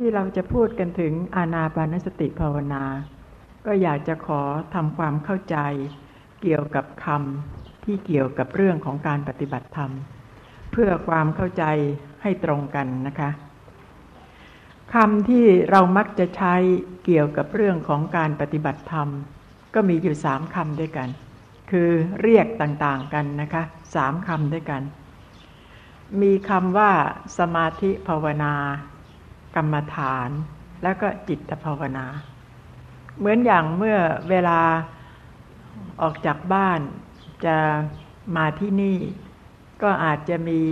ที่เราจะพูดกันถึงอานาปานสติภาวนา ก็อยากจะขอทำความเข้าใจเกี่ยวกับคำที่เกี่ยวกับเรื่องของการปฏิบัติธรรม เพื่อความเข้าใจให้ตรงกันนะคะคำที่เรามักจะใช้เกี่ยวกับเรื่องของการปฏิบัติธรรม ก็มีอยู่สามคำด้วยกัน คือเรียกต่างๆกันนะคะสามคำด้วยกัน มีคำว่าสมาธิภาวนา กรรมฐาน แล้วก็จิตภาวนา เหมือนอย่างเมื่อเวลาออกจากบ้านจะมาที่นี่ ก็อาจจะมี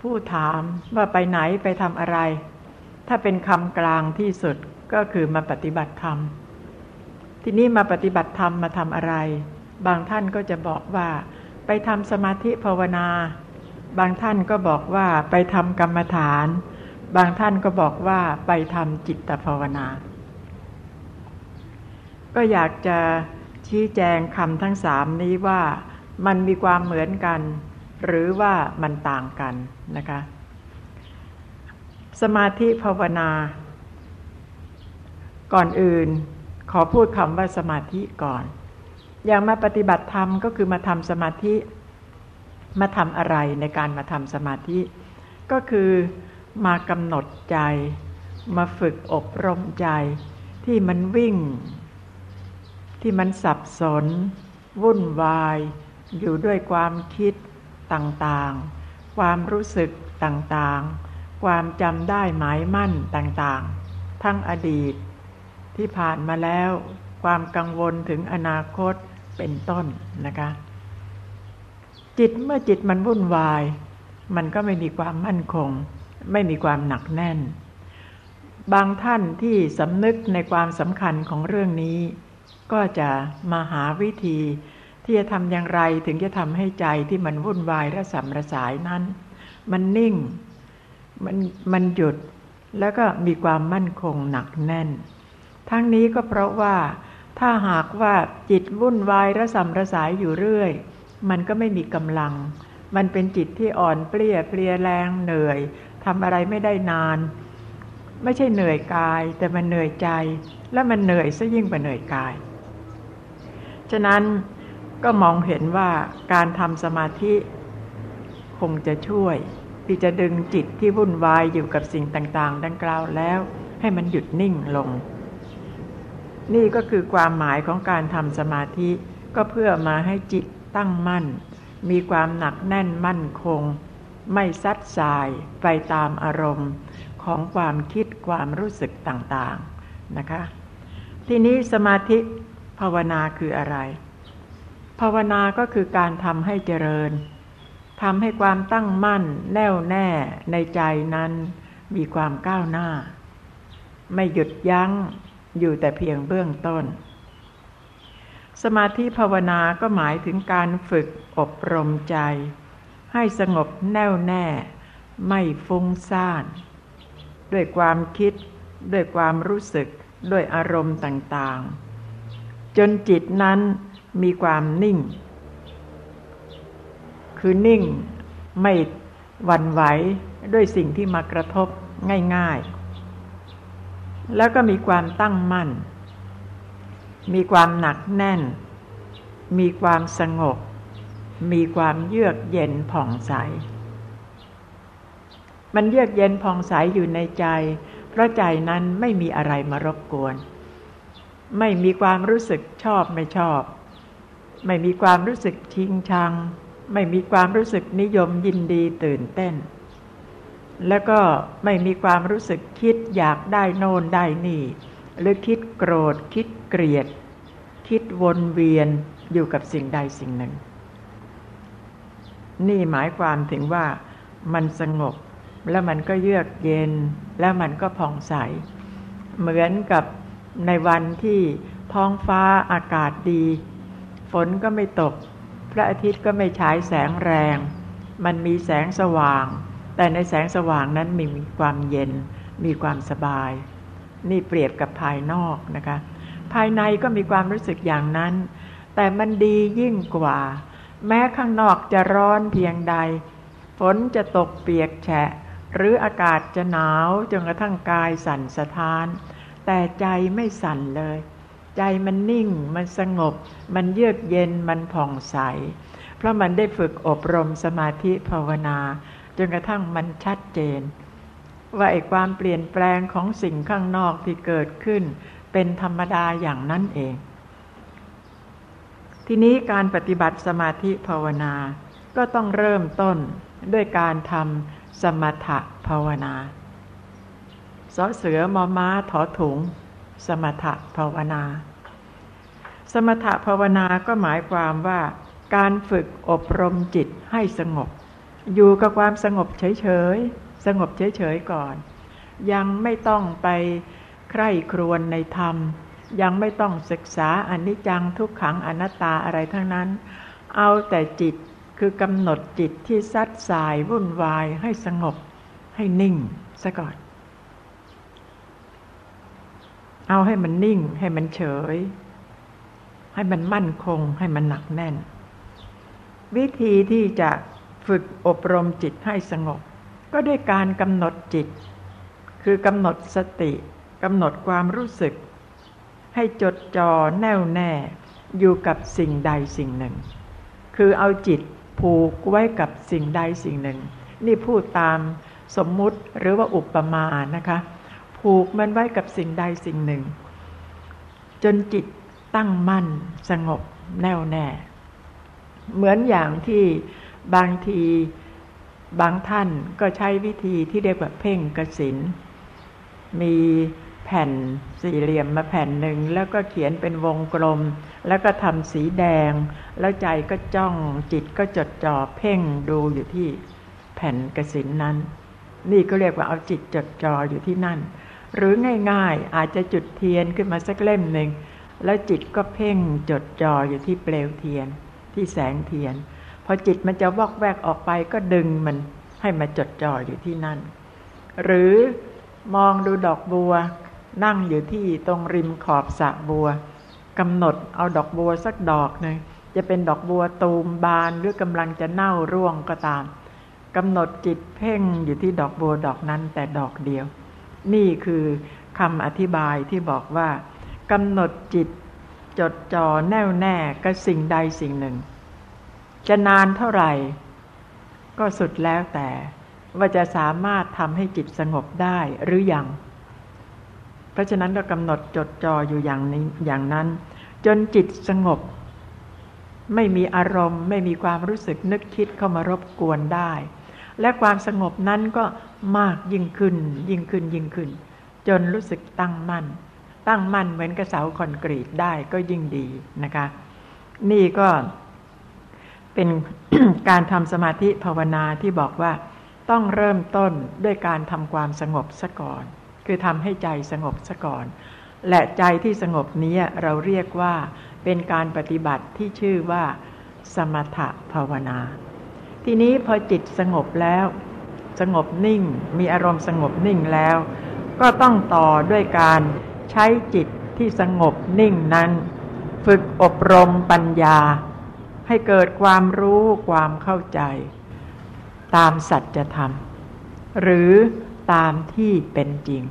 ผู้ถามว่าไปไหนไปทำอะไร ถ้าเป็นคำกลางที่สุดก็คือมาปฏิบัติธรรม ทีนี้มาปฏิบัติธรรมมาทำอะไร บางท่านก็จะบอกว่า ไปทำสมาธิภาวนา บางท่านก็บอกว่าไปทำกรรมฐาน บางท่านก็บอกว่าไปทำจิตภาวนา ก็อยากจะชี้แจงคำทั้งสามนี้ว่ามันมีความเหมือนกัน หรือว่ามันต่างกันนะคะ สมาธิภาวนา ก่อนอื่น ขอพูดคำว่าสมาธิก่อน อย่างมาปฏิบัติธรรมก็คือมาทำสมาธิ มาทำอะไรในการมาทำสมาธิ ก็คือ มากำหนดใจ มาฝึกอบรมใจ ที่มันวิ่ง ที่มันสับสน วุ่นวาย อยู่ด้วยความคิดต่างๆ ความรู้สึกต่างๆ ความจำได้หมายมั่นต่างๆ ทั้งอดีต ที่ผ่านมาแล้ว ความกังวลถึงอนาคตเป็นต้นนะคะจิตเมื่อจิตมันวุ่นวาย มันก็ไม่มีความมั่นคง ไม่มีความหนักแน่น บางท่านที่สำนึกในความสำคัญของเรื่องนี้ ก็จะมาหาวิธี ที่จะทำอย่างไรถึงจะทำให้ใจที่มันวุ่นวายระสำระสายนั้น มันนิ่งมันมันหยุดแล้วก็มีความมั่นคงหนักแน่น ทั้งนี้ก็เพราะว่าถ้าหากว่าจิตวุ่นวายระสำระสายอยู่เรื่อย มันก็ไม่มีกำลัง มันเป็นจิตที่อ่อนเปลี้ยเพลียแรงเหนื่อย ทำอะไรไม่ได้นาน ไม่ใช่เหนื่อยกาย แต่มันเหนื่อยใจ และมันเหนื่อยซะยิ่งกว่าเหนื่อยกาย ฉะนั้นก็มองเห็นว่าการทำสมาธิคงจะช่วย ที่จะดึงจิตที่วุ่นวายอยู่กับสิ่งต่าง ๆ ดังกล่าวแล้ว ให้มันหยุดนิ่งลง นี่ก็คือความหมายของการทำสมาธิก็เพื่อมาให้จิตตั้งมั่น มีความหนักแน่นมั่นคง ไม่ซัดสายไปตามอารมณ์ของความคิดความรู้สึกต่างๆนะคะ ทีนี้สมาธิภาวนาคืออะไร ภาวนาก็คือการทำให้เจริญทำให้ความตั้งมั่นแน่วแน่ในใจนั้นมีความก้าวหน้า ไม่หยุดยั้งอยู่แต่เพียงเบื้องต้น สมาธิภาวนาก็หมายถึงการฝึกอบรมใจ ให้สงบแน่วแน่ ไม่ฟุ้งซ่าน ด้วยความคิด ด้วยความรู้สึก ด้วยอารมณ์ต่างๆ จนจิตนั้นมีความนิ่ง คือนิ่งไม่หวั่นไหวด้วยสิ่งที่มากระทบง่ายๆ แล้วก็มีความตั้งมั่น มีความหนักแน่น มีความสงบ มีความเยือกเย็นผ่องใส มันเยือกเย็นผ่องใสอยู่ในใจ เพราะใจนั้นไม่มีอะไรมารบกวน ไม่มีความรู้สึกชอบไม่ชอบ ไม่มีความรู้สึกชิงชัง ไม่มีความรู้สึกนิยมยินดีตื่นเต้น แล้วก็ไม่มีความรู้สึกคิดอยากได้โน่นได้นี่ หรือคิดโกรธคิดเกลียด คิดวนเวียนอยู่กับสิ่งใดสิ่งหนึ่ง นี่หมายความถึงว่ามันสงบ แล้วมันก็เยือกเย็น แล้วมันก็ผ่องใส เหมือนกับในวันที่ท้องฟ้าอากาศดี ฝนก็ไม่ตก พระอาทิตย์ก็ไม่ฉายแสงแรง มันมีแสงสว่าง แต่ในแสงสว่างนั้นมีความเย็น มีความสบาย นี่เปรียบกับภายนอกนะคะ ภายในก็มีความรู้สึกอย่างนั้น แต่มันดียิ่งกว่า แม้ข้างนอกจะร้อนเพียงใด ฝนจะตกเปียกแฉะ หรืออากาศจะหนาวจนกระทั่งกายสั่นสะท้าน แต่ใจไม่สั่นเลย ใจมันนิ่ง มันสงบ มันเยือกเย็น มันผ่องใส เพราะมันได้ฝึกอบรมสมาธิภาวนา จนกระทั่งมันชัดเจน ว่าไอ้ความเปลี่ยนแปลงของสิ่งข้างนอกที่เกิดขึ้น เป็นธรรมดาอย่างนั้นเอง ทีนี้การปฏิบัติสมาธิภาวนา ก็ต้องเริ่มต้นด้วยการทำสมถะภาวนาสอเสือมอม้าถอถุง สมถะภาวนา สมถะภาวนาก็หมายความว่า การฝึกอบรมจิตให้สงบ อยู่กับความสงบเฉยๆ สงบเฉยๆก่อน ยังไม่ต้องไปใคร่ครวญในธรรม ยังไม่ต้องศึกษาอนิจจังทุกขังอนัตตาอะไรทั้งนั้น เอาแต่จิตคือกำหนดจิตที่ซัดสายวุ่นวายให้สงบให้นิ่งซะก่อน เอาให้มันนิ่งให้มันเฉย ให้มันมั่นคงให้มันหนักแน่น วิธีที่จะฝึกอบรมจิตให้สงบ ก็ด้วยการกำหนดจิต คือกำหนดสติกำหนดความรู้สึก ให้จดจ่อแน่วแน่อยู่กับสิ่งใดสิ่งหนึ่ง คือเอาจิตผูกไว้กับสิ่งใดสิ่งหนึ่ง นี่พูดตามสมมุติหรือว่าอุปมานะคะ ผูกมันไว้กับสิ่งใดสิ่งหนึ่ง จนจิตตั้งมั่นสงบแน่วแน่ เหมือนอย่างที่บางทีบางท่านก็ใช้วิธีที่เรียกว่าเพ่งกสินมี แผ่นสี่เหลี่ยมมาแผ่นหนึ่งแล้วก็เขียนเป็นวงกลม แล้วก็ทำสีแดง แล้วใจก็จ้องจิตก็จดจ่อเพ่งดูอยู่ที่แผ่นกระสินนั้น นี่ก็เรียกว่าเอาจิตจดจ่ออยู่ที่นั่น หรือง่ายๆอาจจะจุดเทียนขึ้นมาสักเล่มหนึ่งแล้วจิตก็เพ่งจดจ่ออยู่ที่เปลวเทียน ที่แสงเทียน พอจิตมันจะวอกแวกออกไปก็ดึงมันให้มาจดจ่ออยู่ที่นั่น หรือมองดูดอกบัว นั่งอยู่ที่ตรงริมขอบสระบัวกำหนดเอาดอกบัวสักดอกหนึ่งจะเป็นดอกบัวตูมบานหรือกำลังจะเน่าร่วงก็ตามกำหนดจิตเพ่งอยู่ที่ดอกบัวดอกนั้นแต่ดอกเดียว นี่คือคำอธิบายที่บอกว่ากำหนดจิตจดจ่อแน่วแน่กับสิ่งใดสิ่งหนึ่ง จะนานเท่าไหร่ ก็สุดแล้วแต่ว่าจะสามารถทำให้จิตสงบได้หรืออยัง เพราะฉะนั้นก็กำหนดจดจ่ออยู่อย่างนี้อย่างนั้น จนจิตสงบ ไม่มีอารมณ์ ไม่มีความรู้สึกนึกคิดเข้ามารบกวนได้ และความสงบนั้นก็มากยิ่งขึ้น ยิ่งขึ้นยิ่งขึ้น จนรู้สึกตั้งมั่น ตั้งมั่นเหมือนกระเสาคอนกรีตได้ก็ยิ่งดีนะคะ นี่ก็เป็นการทำสมาธิภาวนาที่บอกว่าต้องเริ่มต้นด้วยการทำความสงบซะก่อน คือทำให้ใจสงบซะก่อน และใจที่สงบนี้เราเรียกว่าเป็นการปฏิบัติที่ชื่อว่า สมถภาวนา ทีนี้พอจิตสงบแล้ว สงบนิ่ง มีอารมณ์สงบนิ่งแล้ว ก็ต้องต่อด้วยการใช้จิตที่สงบนิ่งนั้น ฝึกอบรมปัญญา ให้เกิดความรู้ความเข้าใจ ตามสัจธรรม หรือ ตามที่เป็นจริง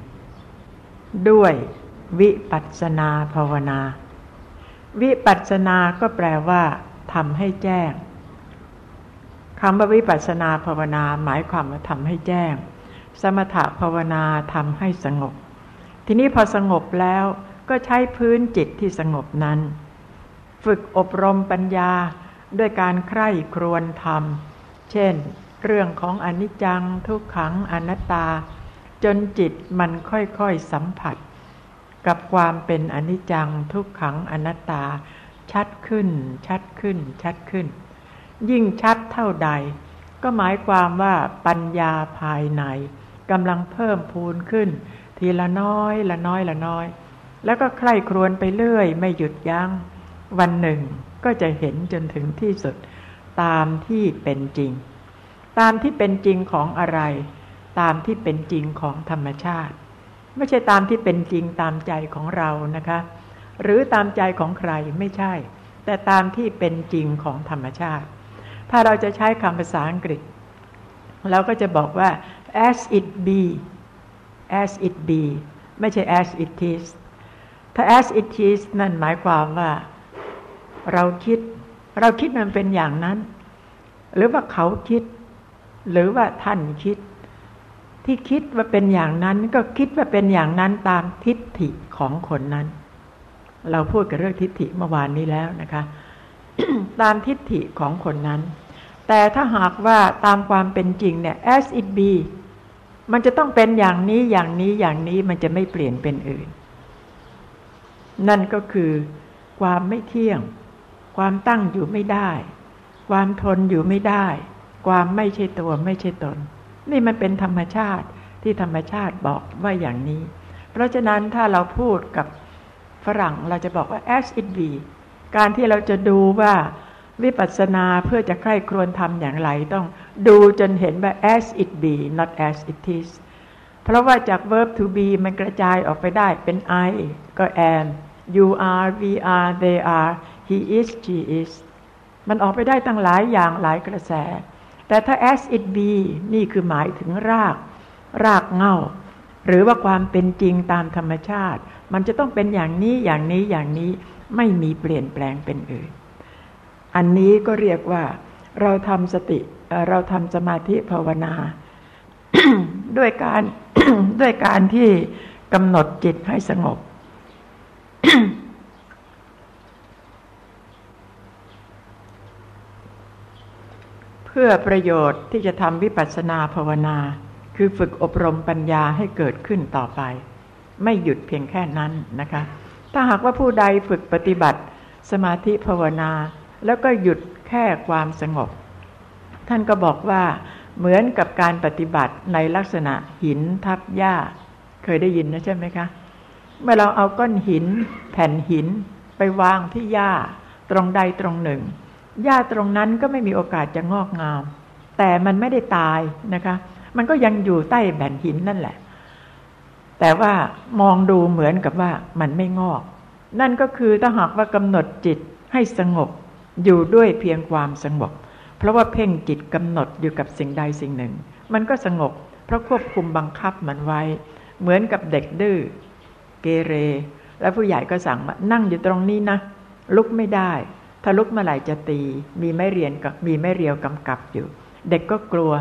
ด้วยวิปัสนาภาวนา วิปัสนาก็แปลว่าทำให้แจ้งคำว่าวิปัสสนาภาวนาหมายความว่าทำให้แจ้ง สมถภาวนาทำให้สงบ ทีนี้พอสงบแล้วก็ใช้พื้นจิตที่สงบนั้น ฝึกอบรมปัญญาด้วยการใคร่ครวญธรรม เช่น เรื่องของอนิจจังทุกขังอนัตตา จนจิตมันค่อยๆสัมผัส กับความเป็นอนิจจังทุกขังอนัตตา ชัดขึ้น ชัดขึ้น ชัดขึ้น ยิ่งชัดเท่าใด ก็หมายความว่าปัญญาภายในกำลังเพิ่มพูนขึ้น ทีละน้อยละน้อยละน้อย แล้วก็ใคร่ครวญไปเรื่อยไม่หยุดยัง้งวันหนึ่งก็จะเห็นจนถึงที่สุดตามที่เป็นจริง ตามที่เป็นจริงของอะไร ตามที่เป็นจริงของธรรมชาติ ไม่ใช่ตามที่เป็นจริงตามใจของเรานะคะ หรือตามใจของใครไม่ใช่ แต่ตามที่เป็นจริงของธรรมชาติ ถ้าเราจะใช้คำภาษาอังกฤษเราก็จะบอกว่า as it be as it be ไม่ใช่ as it is ถ้า as it is นั่นหมายความว่า เราคิด เราคิดมันเป็นอย่างนั้น หรือว่าเขาคิด หรือว่าท่านคิด ที่คิดว่าเป็นอย่างนั้น ก็คิดว่าเป็นอย่างนั้นตามทิฏฐิของคนนั้น เราพูดกับเรื่องทิฏฐิเมื่อวานนี้แล้วนะคะ ตามทิฏฐิของคนนั้น แต่ถ้าหากว่าตามความเป็นจริงเนี่ย as it be มันจะต้องเป็นอย่างนี้อย่างนี้อย่างนี้มันจะไม่เปลี่ยนเป็นอื่น นั่นก็คือความไม่เที่ยง ความตั้งอยู่ไม่ได้ ความทนอยู่ไม่ได้ ความไม่ใช่ตัวไม่ใช่ตน นี่มันเป็นธรรมชาติที่ธรรมชาติบอกว่าอย่างนี้ เพราะฉะนั้นถ้าเราพูดกับฝรั่งเราจะบอกว่า as it be การที่เราจะดูว่าวิปัสสนาเพื่อจะใคร่ครวญทำอย่างไร ต้องดูจนเห็นว่า as it be not as it is เพราะว่าจาก verb to be มันกระจายออกไปได้เป็น I ก็ am you are we are they are he is she is มันออกไปได้ตั้งหลายอย่างหลายกระแส แต่ถ้า as it be นี่คือหมายถึงราก รากเงาหรือว่าความเป็นจริงตามธรรมชาติ มันจะต้องเป็นอย่างนี้อย่างนี้อย่างนี้ไม่มีเปลี่ยนแปลงเป็นอื่น อันนี้ก็เรียกว่าเราทำสติเราทำสมาธิภาวนา ด้วยการด้วยการที่กำหนดจิตให้สงบ พื่อประโยชน์ที่จะทำวิปัสสนาภาวนา คือฝึกอบรมปัญญาให้เกิดขึ้นต่อไป ไม่หยุดเพียงแค่นั้นนะคะ ถ้าหากว่าผู้ใดฝึกปฏิบัติ สมาธิภาวนา แล้วก็หยุดแค่ความสงบ ท่านก็บอกว่าเหมือนกับการปฏิบัติในลักษณะหินทับหญ้า เคยได้ยินนะใช่ไหมคะ เมื่อเราเอาก้อนหิน แผ่นหินไปวางที่หญ้า ตรงใดตรงหนึ่ง หญ้าตรงนั้นก็ไม่มีโอกาสจะงอกงาม แต่มันไม่ได้ตายนะคะ มันก็ยังอยู่ใต้แผ่นหินนั่นแหละ แต่ว่ามองดูเหมือนกับว่ามันไม่งอก นั่นก็คือถ้าหากว่ากำหนดจิตให้สงบอยู่ด้วยเพียงความสงบ เพราะว่าเพ่งจิตกำหนดอยู่กับสิ่งใดสิ่งหนึ่ง มันก็สงบ เพราะควบคุมบังคับมันไว้ เหมือนกับเด็กดื้อเกเร แล้วผู้ใหญ่ก็สั่งมานั่งอยู่ตรงนี้นะลุกไม่ได้ ถ้าลุกเมื่อไหร่จะตี มีไม่เรียนกับมีไม่เรียวกำกับอยู่ เด็กก็กลัว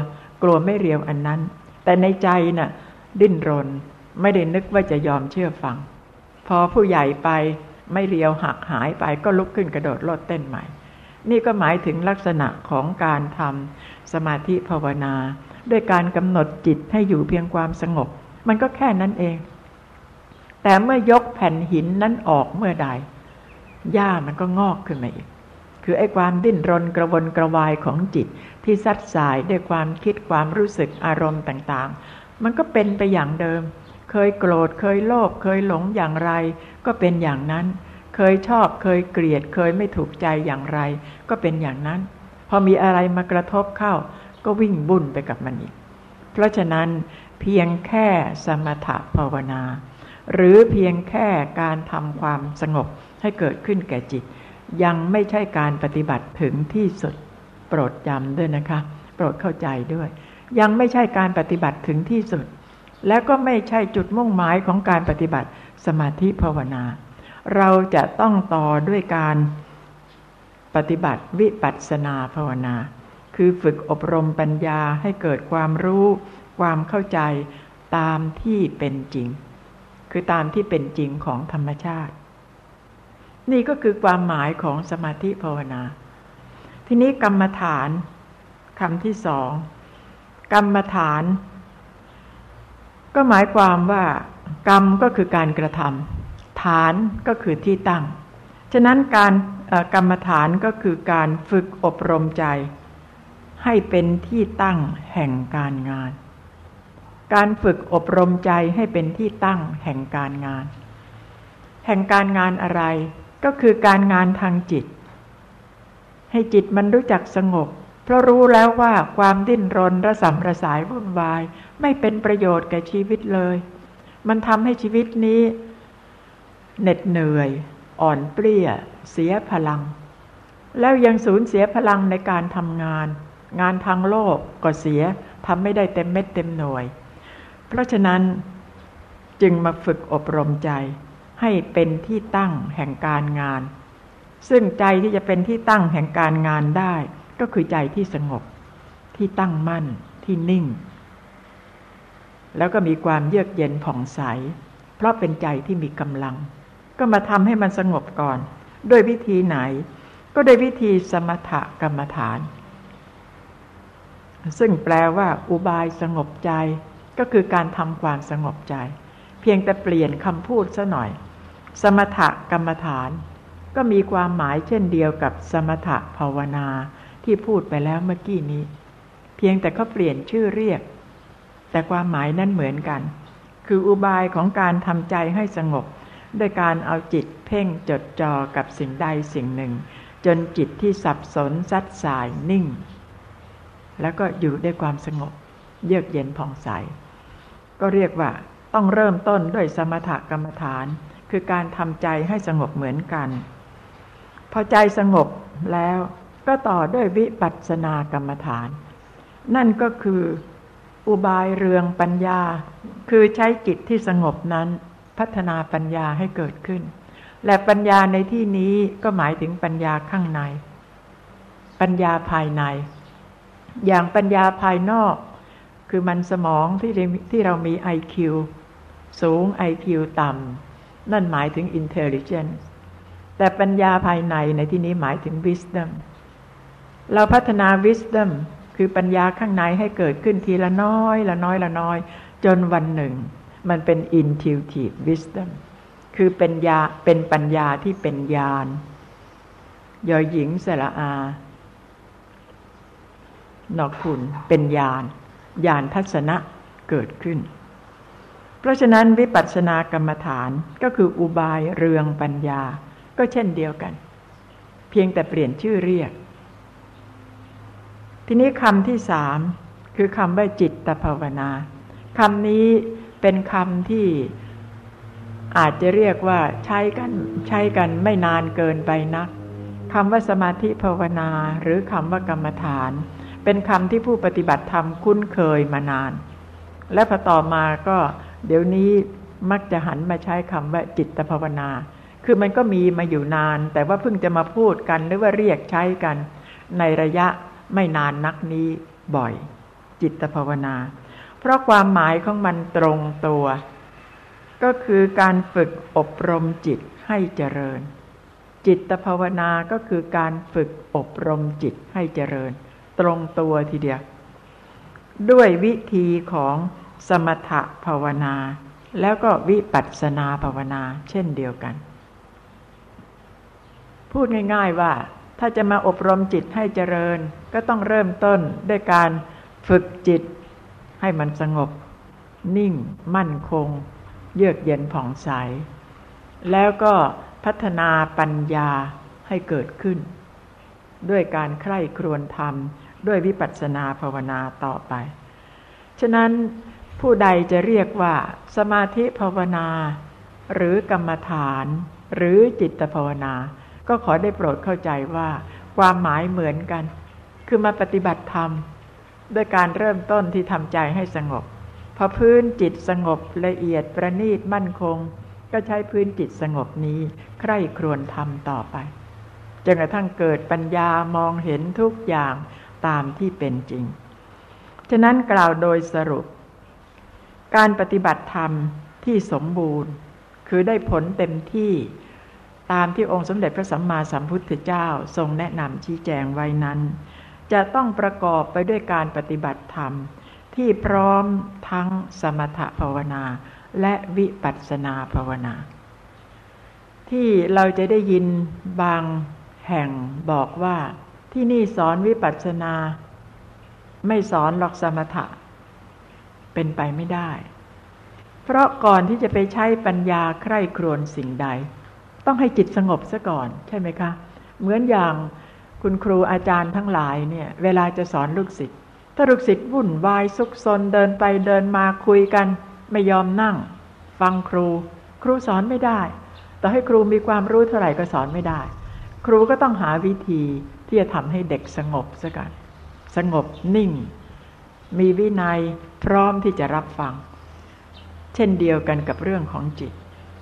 กลัวไม่เรียวอันนั้น แต่ในใจน่ะ ดิ้นรน ไม่ได้นึกว่าจะยอมเชื่อฟัง พอผู้ใหญ่ไปไม่เรียวหักหายไปก็ลุกขึ้นกระโดดโลดเต้นใหม่ นี่ก็หมายถึงลักษณะของการทำสมาธิภาวนา ด้วยการกำหนดจิตให้อยู่เพียงความสงบ มันก็แค่นั้นเอง แต่เมื่อยกแผ่นหินนั้นออกเมื่อใด หญ้ามันก็งอกขึ้นมาอีก คือไอ้ความดิ้นรนกระวนกระวายของจิตที่ซัดสายด้วยความคิดความรู้สึกอารมณ์ต่างๆ มันก็เป็นไปอย่างเดิม เคยโกรธเคยโลภเคยหลงอย่างไร ก็เป็นอย่างนั้น เคยชอบเคยเกลียดเคยไม่ถูกใจอย่างไร ก็เป็นอย่างนั้น พอมีอะไรมากระทบเข้า ก็วิ่งบุ่นไปกับมันอีก เพราะฉะนั้นเพียงแค่สมถะภาวนา หรือเพียงแค่การทำความสงบให้เกิดขึ้นแก่จิต ยังไม่ใช่การปฏิบัติถึงที่สุด โปรดจำด้วยนะคะ โปรดเข้าใจด้วย ยังไม่ใช่การปฏิบัติถึงที่สุด และก็ไม่ใช่จุดมุ่งหมายของการปฏิบัติสมาธิภาวนา เราจะต้องต่อด้วยการปฏิบัติวิปัสสนาภาวนา คือฝึกอบรมปัญญาให้เกิดความรู้ ความเข้าใจตามที่เป็นจริง คือตามที่เป็นจริงของธรรมชาติ นี่ก็คือความหมายของสมาธิภาวนา ทีนี้กรรมฐานคำที่สองกรรมฐาน ก็หมายความว่า กรรมก็คือการกระทำฐานก็คือที่ตั้ง ฉะนั้นการกรรมฐานก็คือการฝึกอบรมใจ ให้เป็นที่ตั้งแห่งการงาน การฝึกอบรมใจให้เป็นที่ตั้งแห่งการงาน แห่งการงานอะไรก็คือการงานทางจิต ให้จิตมันรู้จักสงบ เพราะรู้แล้วว่าความดิ้นรนระสำระสายวุ่นวาย ไม่เป็นประโยชน์แก่ชีวิตเลย มันทำให้ชีวิตนี้ เหน็ดเหนื่อย อ่อนเปรี้ย เสียพลัง แล้วยังสูญเสียพลังในการทำงาน งานทางโลกก็เสียทำไม่ได้เต็มเม็ดเต็มหน่วย เพราะฉะนั้นจึงมาฝึกอบรมใจ ให้เป็นที่ตั้งแห่งการงาน ซึ่งใจที่จะเป็นที่ตั้งแห่งการงานได้ ก็คือใจที่สงบ ที่ตั้งมั่นที่นิ่ง แล้วก็มีความเยือกเย็นผ่องใส เพราะเป็นใจที่มีกำลัง ก็มาทำให้มันสงบก่อน ด้วยวิธีไหน ก็โดยวิธีสมถกรรมฐาน ซึ่งแปลว่าอุบายสงบใจ ก็คือการทำความสงบใจ เพียงแต่เปลี่ยนคำพูดซะหน่อย สมถกรรมฐาน ก็มีความหมายเช่นเดียวกับสมถภาวนาที่พูดไปแล้วเมื่อกี้นี้ เพียงแต่เขาเปลี่ยนชื่อเรียก แต่ความหมายนั้นเหมือนกัน คืออุบายของการทำใจให้สงบด้วยการเอาจิตเพ่งจดจ่อกับสิ่งใดสิ่งหนึ่ง จนจิตที่สับสนซัดสายนิ่ง แล้วก็อยู่ด้วยความสงบ เยือกเย็นผ่องใส ก็เรียกว่าต้องเริ่มต้นด้วยสมถกรรมฐาน คือการทำใจให้สงบเหมือนกัน พอใจสงบแล้วก็ต่อด้วยวิปัสสนากรรมฐาน นั่นก็คืออุบายเรืองปัญญา คือใช้จิตที่สงบนั้นพัฒนาปัญญาให้เกิดขึ้น และปัญญาในที่นี้ก็หมายถึงปัญญาข้างใน ปัญญาภายใน อย่างปัญญาภายนอก คือมันสมองที่ที่เรามี IQ สูง IQ ต่ำนั่นหมายถึง intelligence แต่ปัญญาภายในในที่นี้หมายถึง wisdom เราพัฒนา wisdom คือปัญญาข้างในให้เกิดขึ้นทีละน้อย ละน้อยละน้อย จนวันหนึ่ง มันเป็น intuitive wisdom คือเป็นยาเป็นปัญญาที่เป็นญาณยอหญิงสระอา นอกคุณเป็นญาณ ญาณทัศนะเกิดขึ้น เพราะฉะนั้นวิปัสสนากรรมฐานก็คืออุบายเรืองปัญญา ก็เช่นเดียวกัน เพียงแต่เปลี่ยนชื่อเรียก ทีนี้คำที่สามคือคำว่าจิตตภาวนาคำนี้เป็นคำที่อาจจะเรียกว่าใช้กันใช้กันไม่นานเกินไปนักคำว่าสมาธิภาวนาหรือคำว่ากรรมฐาน เป็นคำที่ผู้ปฏิบัติธรรมคุ้นเคยมานาน และพอต่อมาก็เดี๋ยวนี้มักจะหันมาใช้คำว่าจิตภาวนา คือมันก็มีมาอยู่นาน แต่ว่าเพิ่งจะมาพูดกันหรือว่าเรียกใช้กัน ในระยะไม่นานนักนี้บ่อย จิตภาวนา เพราะความหมายของมันตรงตัว ก็คือการฝึกอบรมจิตให้เจริญ จิตภาวนาก็คือการฝึกอบรมจิตให้เจริญ ตรงตัวทีเดียว ด้วยวิธีของสมถภาวนา แล้วก็วิปัสสนาภาวนาเช่นเดียวกัน พูดง่าย ๆว่าถ้าจะมาอบรมจิตให้เจริญ ก็ต้องเริ่มต้นด้วยการฝึกจิตให้มันสงบ นิ่ง มั่นคง เยือกเย็นผ่องใส แล้วก็พัฒนาปัญญาให้เกิดขึ้น ด้วยการใคร่ครวญธรรม ด้วยวิปัสสนาภาวนาต่อไป ฉะนั้นผู้ใดจะเรียกว่า สมาธิภาวนา หรือกรรมฐาน หรือจิตภาวนา ก็ขอได้โปรดเข้าใจว่า ความหมายเหมือนกัน คือมาปฏิบัติธรรมด้วยการเริ่มต้นที่ทำใจให้สงบ พอพื้นจิตสงบละเอียดประณีตมั่นคง ก็ใช้พื้นจิตสงบนี้ ใคร่ครวญทำต่อไปจนกระทั่งเกิดปัญญามองเห็นทุกอย่าง ตามที่เป็นจริง ฉะนั้นกล่าวโดยสรุป การปฏิบัติธรรมที่สมบูรณ์ คือได้ผลเต็มที่ตามที่องค์สมเด็จพระสัมมาสัมพุทธเจ้าทรงแนะนำชี้แจงไว้นั้น จะต้องประกอบไปด้วยการปฏิบัติธรรม ที่พร้อมทั้งสมถภาวนาและวิปัสสนาภาวนา ที่เราจะได้ยินบางแห่งบอกว่า ที่นี่สอนวิปัสสนา ไม่สอนหลอกสมถะ เป็นไปไม่ได้ เพราะก่อนที่จะไปใช้ปัญญาใคร่ครวญสิ่งใด ต้องให้จิตสงบซะก่อนใช่ไหมคะ เหมือนอย่างคุณครูอาจารย์ทั้งหลายเนี่ย เวลาจะสอนลูกศิษย์ถ้าลูกศิษย์วุ่นวายซุกซนเดินไปเดินมาคุยกัน ไม่ยอมนั่ง ฟังครู ครูสอนไม่ได้ แต่ให้ครูมีความรู้เท่าไหร่ก็สอนไม่ได้ ครูก็ต้องหาวิธี ที่จะทำให้เด็กสงบซะกันสงบนิ่ง มีวินัยพร้อมที่จะรับฟัง เช่นเดียวกันกับเรื่องของจิต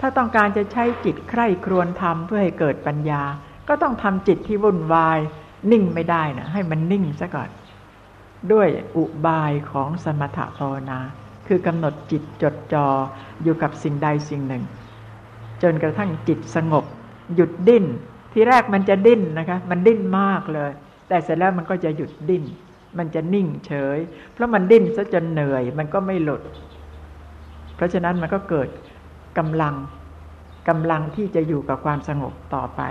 ถ้าต้องการจะใช้จิตใคร่ครวญทำเพื่อให้เกิดปัญญา ก็ต้องทำจิตที่วุ่นวาย นิ่งไม่ได้นะให้มันนิ่งซะก่อน ด้วยอุบายของสมถะภาวนา คือกำหนดจิตจดจอ่ออยู่กับสิ่งใดสิ่งหนึ่ง จนกระทั่งจิตสงบ หยุดดิ้น ทีแรกมันจะดิ้นนะคะ มันดิ้นมากเลย แต่เสร็จแล้วมันก็จะหยุดดิ้น มันจะนิ่งเฉย เพราะมันดิ้นซะจนเหนื่อย มันก็ไม่หลุด เพราะฉะนั้นมันก็เกิดกำลังกำลังที่จะอยู่กับความสงบต่อไป